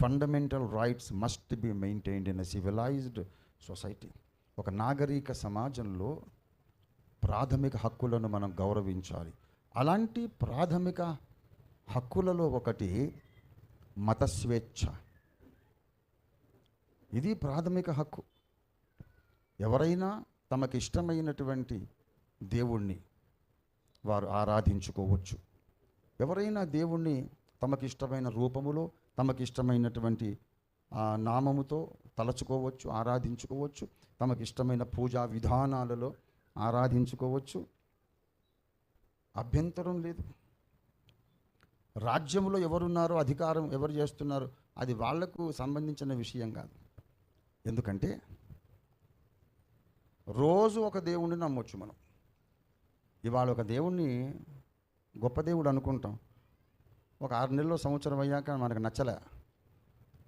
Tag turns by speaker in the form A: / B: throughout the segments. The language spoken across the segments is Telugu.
A: Fundamental rights must be maintained in a civilized society ఒక నాగరిక సమాజంలో ప్రాథమిక హక్కులను మనం గౌరవించాలి. అలాంటి ప్రాథమిక హక్కులలో ఒకటి మత స్వేచ్ఛ. ఇది ప్రాథమిక హక్కు. ఎవరైనా తమకి ఇష్టమైనటువంటి దేవుణ్ణి వారు ఆరాధించుకోవచ్చు. ఎవరైనా దేవుణ్ణి తమకిష్టమైన రూపములో తమకు ఇష్టమైనటువంటి నామముతో తలచుకోవచ్చు ఆరాధించుకోవచ్చు. తమకి ఇష్టమైన పూజా విధానాలలో ఆరాధించుకోవచ్చు. అభ్యంతరం లేదు. రాజ్యంలో ఎవరున్నారో అధికారం ఎవరు చేస్తున్నారో అది వాళ్ళకు సంబంధించిన విషయం కాదు. ఎందుకంటే రోజు ఒక దేవుణ్ణి నమ్మొచ్చు మనం. ఇవాళ ఒక దేవుణ్ణి గొప్ప దేవుడు అనుకుంటాం. ఒక ఆరు నెలలు సంవత్సరం అయ్యాక మనకు నచ్చలే.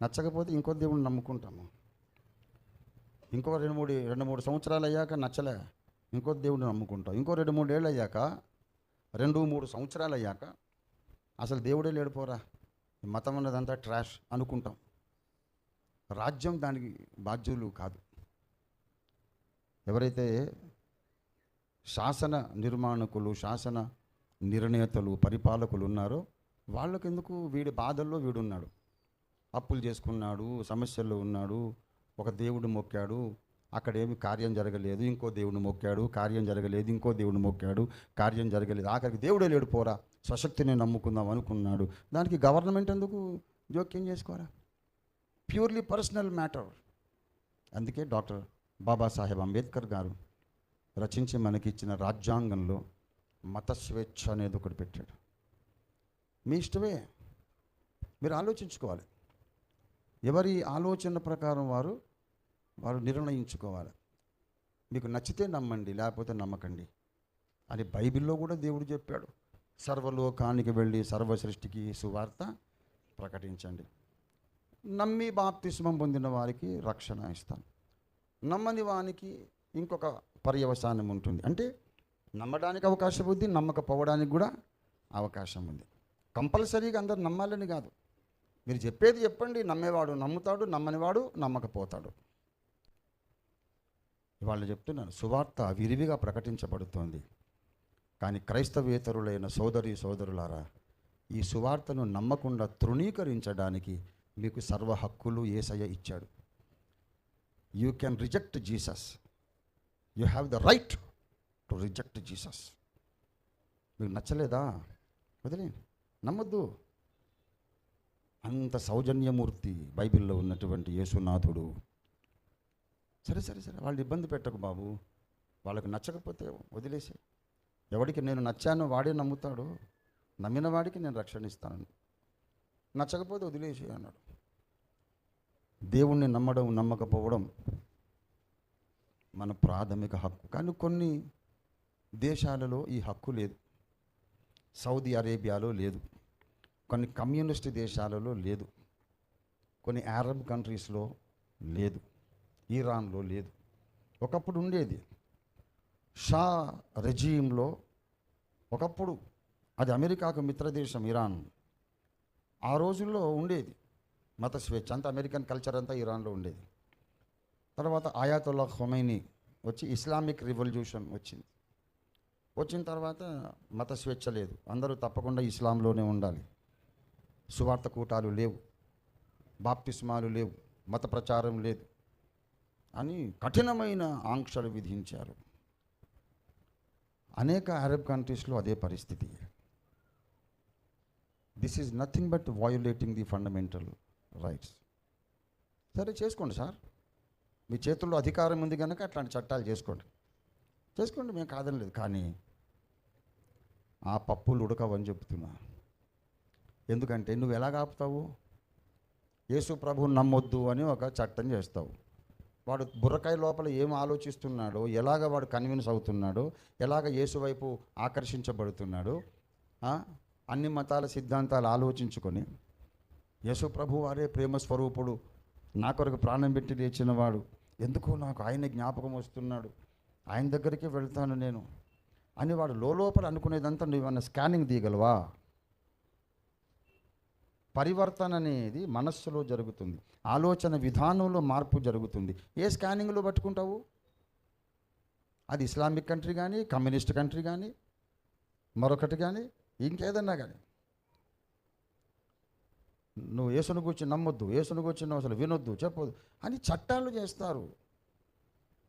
A: నచ్చకపోతే ఇంకో దేవుడిని నమ్ముకుంటాము. ఇంకో రెండు మూడు రెండు మూడు సంవత్సరాలు అయ్యాక నచ్చలే. ఇంకో దేవుడిని నమ్ముకుంటాం. ఇంకో రెండు మూడు ఏళ్ళు అయ్యాక రెండు మూడు సంవత్సరాలు అయ్యాక అసలు దేవుడే లేడిపోరా మతం అన్నదంతా ట్రాష్ అనుకుంటాం. రాజ్యం దానికి బాధ్యులు కాదు. ఎవరైతే శాసన నిర్మాణకులు శాసన నిర్ణేతలు పరిపాలకులు ఉన్నారో వాళ్ళకెందుకు? వీడి బాధల్లో వీడున్నాడు. అప్పులు చేసుకున్నాడు సమస్యల్లో ఉన్నాడు ఒక దేవుడు మొక్కాడు అక్కడ ఏమి కార్యం జరగలేదు ఇంకో దేవుడు మొక్కాడు కార్యం జరగలేదు ఇంకో దేవుడు మొక్కాడు కార్యం జరగలేదు. ఆఖరికి దేవుడే లేడు పోరా? స్వశక్తిని నమ్ముకుందాం అనుకున్నాడు. దానికి గవర్నమెంట్ ఎందుకు జోక్యం చేసుకోరా? Purely personal matter. అందుకే డాక్టర్ బాబాసాహెబ్ అంబేద్కర్ గారు రచించి మనకిచ్చిన రాజ్యాంగంలో మత స్వేచ్ఛ అనేది ఒకటి పెట్టాడు. మీ ఇష్టమే. మీరు ఆలోచించుకోవాలి. ఎవరి ఆలోచన ప్రకారం వారు వారు నిర్ణయించుకోవాలి. మీకు నచ్చితే నమ్మండి లేకపోతే నమ్మకండి. అని బైబిల్లో కూడా దేవుడు చెప్పాడు. సర్వలోకానికి వెళ్ళి సర్వ సృష్టికి సువార్త ప్రకటించండి. నమ్మి బాప్తిస్మం పొందిన వారికి రక్షణ ఇస్తాను. నమ్మని వానికి ఇంకొక పర్యవసానం ఉంటుంది. అంటే నమ్మడానికి అవకాశం ఉంది నమ్మకపోవడానికి కూడా అవకాశం ఉంది. కంపల్సరీగా అందరు నమ్మాలని కాదు. మీరు చెప్పేది చెప్పండి నమ్మేవాడు నమ్ముతాడు నమ్మనివాడు నమ్మకపోతాడు. ఇవాళ చెప్తున్నాను సువార్త విరివిగా ప్రకటించబడుతోంది. కానీ క్రైస్తవేతరులైన సోదరి సోదరులారా ఈ సువార్తను నమ్మకుండా తృణీకరించడానికి మీకు సర్వ హక్కులు ఏసయ్య ఇచ్చాడు. You can reject Jesus. You have the right to reject Jesus. మీకు నచ్చలేదా? వదిలేండి నమ్మద్దు. అంత సౌజన్యమూర్తి బైబిల్లో ఉన్నటువంటి యేసునాథుడు. సరే సరే సరే వాళ్ళు ఇబ్బంది పెట్టకు బాబు. వాళ్ళకి నచ్చకపోతే వదిలేసే ఎవడికి నేను నచ్చాను వాడే నమ్ముతాడు నమ్మిన వాడికి నేను రక్షణ ఇస్తాను నచ్చకపోతే వదిలేసి అన్నాడు. దేవుణ్ణి నమ్మడం నమ్మకపోవడం మన ప్రాథమిక హక్కు. కానీ కొన్ని దేశాలలో ఈ హక్కు లేదు. సౌదీ అరేబియాలో లేదు. కొన్ని కమ్యూనిస్ట్ దేశాలలో లేదు. కొన్ని అరబ్ కంట్రీస్లో లేదు. ఈరాన్లో లేదు. ఒకప్పుడు ఉండేది. షా రెజీంలో ఒకప్పుడు అది అమెరికాకు మిత్రదేశం ఇరాన్. ఆ రోజుల్లో ఉండేది. మత స్వేచ్ఛ అంతా అమెరికన్ కల్చర్ అంతా ఇరాన్లో ఉండేది. తర్వాత ఆయాతుల్లా ఖొమైనీ వచ్చి ఇస్లామిక్ రివల్యూషన్ వచ్చింది. వచ్చిన తర్వాత మత స్వేచ్ఛ లేదు. అందరూ తప్పకుండా ఇస్లాంలోనే ఉండాలి. సువార్త కూటాలు లేవు. బాప్తిస్మాలు లేవు. మత ప్రచారం లేదు అని కఠినమైన ఆంక్షలు విధించారు. అనేక అరబ్ కంట్రీస్లో అదే పరిస్థితి. This is nothing but violating the fundamental rights సరే చేసుకోండి సార్. మీ చేతుల్లో అధికారం ఉంది కనుక అట్లాంటి చట్టాలు చేసుకోండి. చేసుకోండి మేము కాదని లేదు కానీ ఆ పప్పులు ఉడకవని చెప్తున్నా. ఎందుకంటే నువ్వు ఎలా ఆపుతావు? యేసు ప్రభువుని నమ్మొద్దు అని ఒక చట్టం చేస్తావు. వాడు బుర్రకాయ లోపల ఏం ఆలోచిస్తున్నాడో ఎలాగ వాడు కన్విన్స్ అవుతున్నాడో ఎలాగ యేసు వైపు ఆకర్షించబడుతున్నాడో అన్ని మతాల సిద్ధాంతాలు ఆలోచించుకొని యేసు ప్రభు వారే ప్రేమ స్వరూపుడు నా కొరకు ప్రాణం పెట్టి లేచిన వాడు. ఎందుకు నాకు ఆయన జ్ఞాపకం వస్తున్నాడు. ఆయన దగ్గరికి వెళ్తాను నేను. అని వాడు లోపల అనుకునేదంతా నువ్వు ఏమన్నా స్కానింగ్ తీయగలవా? పరివర్తన అనేది మనస్సులో జరుగుతుంది. ఆలోచన విధానంలో మార్పు జరుగుతుంది. ఏ స్కానింగ్లో పట్టుకుంటావు? అది ఇస్లామిక్ కంట్రీ కానీ కమ్యూనిస్ట్ కంట్రీ కానీ మరొకటి కానీ ఇంకేదన్నా కానీ నువ్వు యేసును గురించి నమ్మొద్దు యేసును గురించి నువ్వు అసలు వినొద్దు చెప్పొద్దు అని చట్టాలు చేస్తారు.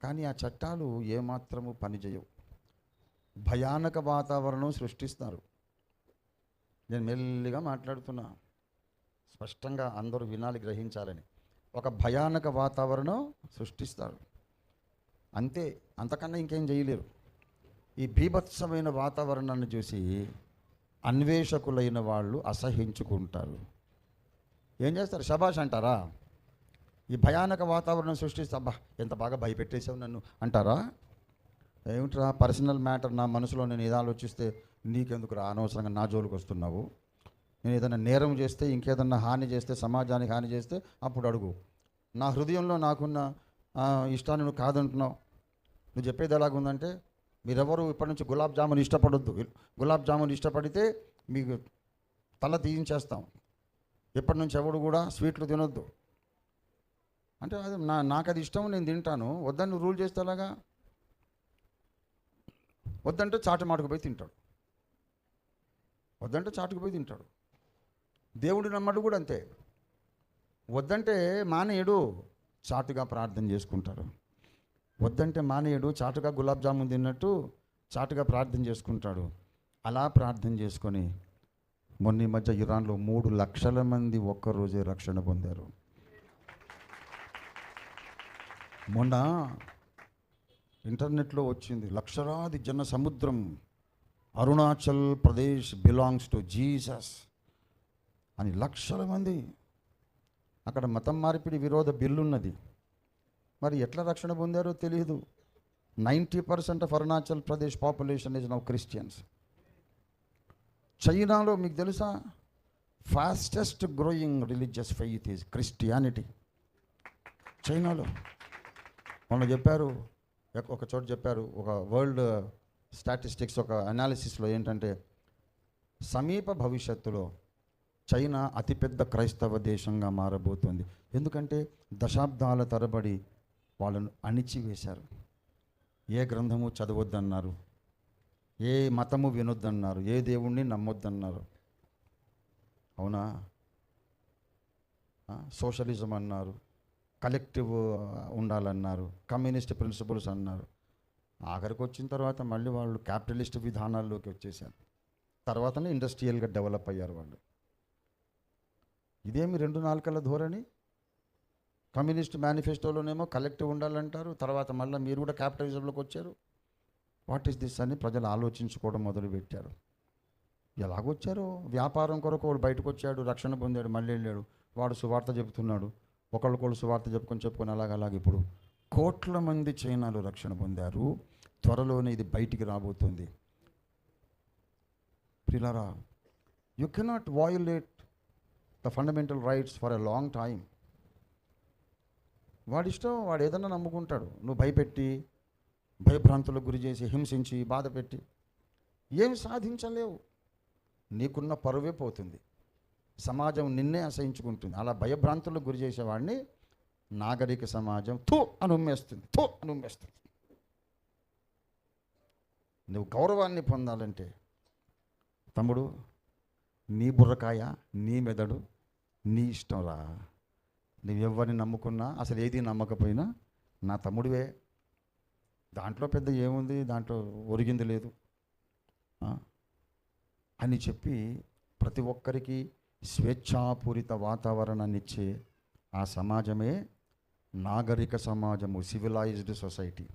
A: కానీ ఆ చట్టాలు ఏమాత్రము పనిచేయవు భయానక వాతావరణం సృష్టిస్తారు. నేను మెల్లిగా మాట్లాడుతున్నా. స్పష్టంగా అందరూ వినాలి గ్రహించాలని. ఒక భయానక వాతావరణం సృష్టిస్తారు. అంతే అంతకన్నా ఇంకేం చేయలేరు. ఈ భీభత్సమైన వాతావరణాన్ని చూసి అన్వేషకులైన వాళ్ళు అసహించుకుంటారు. ఏం చేస్తారు? శబాష్ అంటారా? ఈ భయానక వాతావరణం సృష్టిస్తే అబ్బా ఎంత బాగా భయపెట్టేసావు నన్ను అంటారా? ఏమిట్రా? పర్సనల్ మ్యాటర్ నా మనసులో నేను ఏదో ఆలోచిస్తే నీకెందుకు రా అనవసరంగా నా జోలికి వస్తున్నావు నేను ఏదైనా నేరం చేస్తే ఇంకేదన్నా హాని చేస్తే సమాజానికి హాని చేస్తే అప్పుడు అడుగు. నా హృదయంలో నాకున్న ఇష్టాన్ని నువ్వు కాదంటున్నావు. నువ్వు చెప్పేది ఎలాగుందంటే మీరెవరు ఇప్పటి నుంచి గులాబ్ జామున్ ఇష్టపడొద్దు. గులాబ్ జామున్ ఇష్టపడితే మీకు తల తీయించేస్తాం. ఇప్పటి నుంచి ఎవడు కూడా స్వీట్లు తినొద్దు. అంటే అది నా నాకు అది ఇష్టం నేను తింటాను. వద్దని రూల్ చేస్తే అలాగా వద్దంటే చాటు మాటకు పోయి తింటాడు. వద్దంటే చాటుకు పోయి తింటాడు. దేవుడు నమ్మడు కూడా అంతే. వద్దంటే మానేయుడు చాటుగా ప్రార్థన చేసుకుంటాడు. వద్దంటే మానేయుడు చాటుగా గులాబ్ జామున్ తిన్నట్టు చాటుగా ప్రార్థన చేసుకుంటాడు. అలా ప్రార్థన చేసుకొని మొన్న ఈ మధ్య ఇరాన్లో మూడు లక్షల మంది ఒక్కరోజే రక్షణ పొందారు. మొన్న ఇంటర్నెట్లో వచ్చింది లక్షలాది జన సముద్రం Arunachal Pradesh belongs to Jesus. అని లక్షల మంది అక్కడ మతం మార్పిడి విరోధ బిల్లు ఉన్నది మరి ఎట్లా రక్షణ పొందారో తెలియదు ninety percent of Arunachal Pradesh population is now Christians చైనాలో మీకు తెలుసా? Fastest growing religious faith is Christianity చైనాలో. మొన్న చెప్పారు ఒక చోట చెప్పారు ఒక వరల్డ్ స్టాటిస్టిక్స్ ఒక అనాలిసిస్లో ఏంటంటే సమీప భవిష్యత్తులో చైనా అతిపెద్ద క్రైస్తవ దేశంగా మారబోతుంది. ఎందుకంటే దశాబ్దాల తరబడి వాళ్ళను అణిచివేశారు. ఏ గ్రంథము చదవద్దన్నారు. ఏ మతము వినొద్దన్నారు. ఏ దేవుణ్ణి నమ్మొద్దన్నారు. అవునా? సోషలిజం అన్నారు. కలెక్టివ్ ఉండాలన్నారు. కమ్యూనిస్ట్ ప్రిన్సిపల్స్ అన్నారు. ఆఖరికి వచ్చిన తర్వాత మళ్ళీ వాళ్ళు క్యాపిటలిస్ట్ విధానాల్లోకి వచ్చేసారు తర్వాతనే ఇండస్ట్రియల్గా డెవలప్ అయ్యారు వాళ్ళు. ఇదేమి రెండు నాలుకల ధోరణి? కమ్యూనిస్ట్ మేనిఫెస్టోలోనేమో కలెక్టివ్ ఉండాలంటారు తర్వాత మళ్ళీ మీరు కూడా క్యాపిటలిజంలోకి వచ్చారు. వాట్ ఈస్ దిస్ అని ప్రజలు ఆలోచించుకోవడం మొదలుపెట్టారు. ఎలాగొచ్చారో వ్యాపారం కొరకు వాడు బయటకు వచ్చాడు రక్షణ పొందాడు మళ్ళీ వెళ్ళాడు. వాడు సువార్త చెబుతున్నాడు ఒకళ్ళకొకళ్ళు సువార్త చెప్పుకొని చెప్పుకొని అలాగలాగ ఇప్పుడు. కోట్ల మంది చైనాలో రక్షణ పొందారు త్వరలోనే ఇది బయటికి రాబోతుంది. ప్రిలారా you cannot violate the fundamental rights for a long time వాడిష్టం వాడు ఏదన్నా నమ్ముకుంటాడు. నువ్వు భయపెట్టి భయభ్రాంతులకు గురి చేసి హింసించి బాధ పెట్టి ఏమి సాధించలేవు. నీకున్న పరువే పోతుంది. సమాజం నిన్నే అసహించుకుంటుంది. అలా భయభ్రాంతులకు గురి చేసేవాడిని నాగరిక సమాజం థూ అని ఉమ్మేస్తుంది. థూ అని ఉమ్మేస్తుంది. నువ్వు గౌరవాన్ని పొందాలంటే తమ్ముడు నీ బుర్రకాయ నీ మెదడు నీ ఇష్టంరా నువ్వెవరిని నువ్వు ఎవరిని నమ్ముకున్నా అసలు ఏది నమ్మకపోయినా నా తమ్ముడివే. దాంట్లో పెద్ద ఏముంది? దాంట్లో ఒరిగింది లేదు. అని చెప్పి ప్రతి ఒక్కరికి స్వేచ్ఛాపూరిత వాతావరణాన్ని ఇచ్చే ఆ సమాజమే నాగరిక సమాజము సివిలైజ్డ్ సొసైటీ